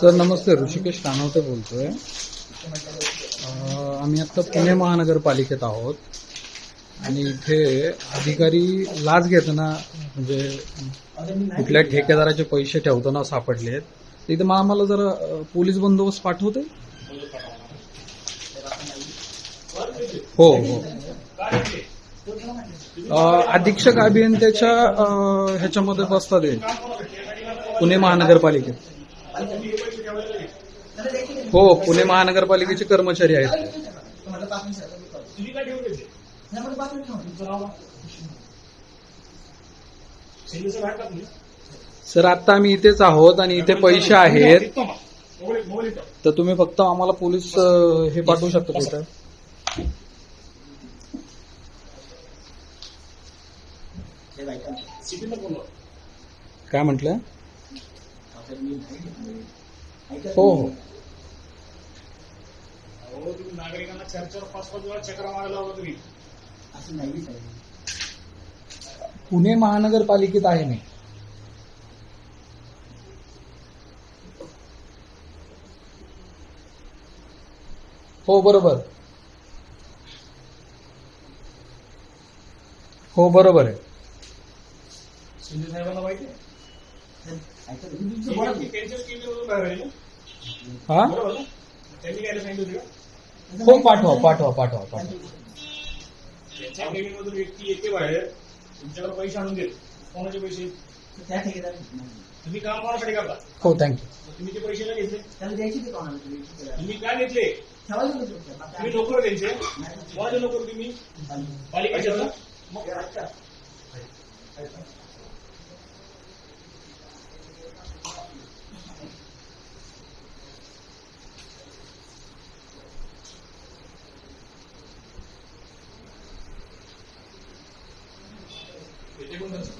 Sir नमस्ते ऋषिकेश कानवते बोलतोय. आम्ही आता पुणे महानगरपालिकेत आहोत. आणि इथे अधिकारी लाच घेताना म्हणजे कुठल्या ठेकेदाराचे पैसे ठेवताना सापडलेत तिथे मग आम्हाला जरा पोलीस बंदोबस्त पाठवते. हो हो. अधीक्षक अभियंत्याच्या ह्याच्यामध्ये बसतात पुणे महानगरपालिकेत. हो पुणे महानगरपालिकेचे कर्मचारी आहेत. सर आता आम्ही इथेच आहोत आणि इथे पैसे आहेत. तर तुम्ही फक्त आम्हाला पोलीस हे पाठवू शकता कुठं काय म्हटलं? हो. हो. अहो तुम्ही नागरिकांना चार चार पाच पाच वेळा चक्रा मारायला हवा तुम्ही. असं नाही साहेब. पुणे महानगरपालिकेत आहे मी. हो बरोबर. हो बरोबर आहे. शिंदे साहेबांना माहिती हा? बरोबर ना? त्यांनी काय सांगितलं होतं का? हो पाठवा पाठवा पाठवा पाठवा. त्यांच्या केबिनमधून व्यक्ती येते बाहेर तुमच्याकडे पैसे आणून देत. कोणाचे पैसे? त्या ठेकेदार तुम्ही काम कोणासाठी करता? हो थँक्यू तुम्ही ते पैसे नाही घेतले? त्याला द्यायची ते कोणाला तुम्ही काय घेतले? तुम्ही नोकर त्यांचे. कोणाचे नोकर तुम्ही? पालिकेचे ना? मग mit dem das.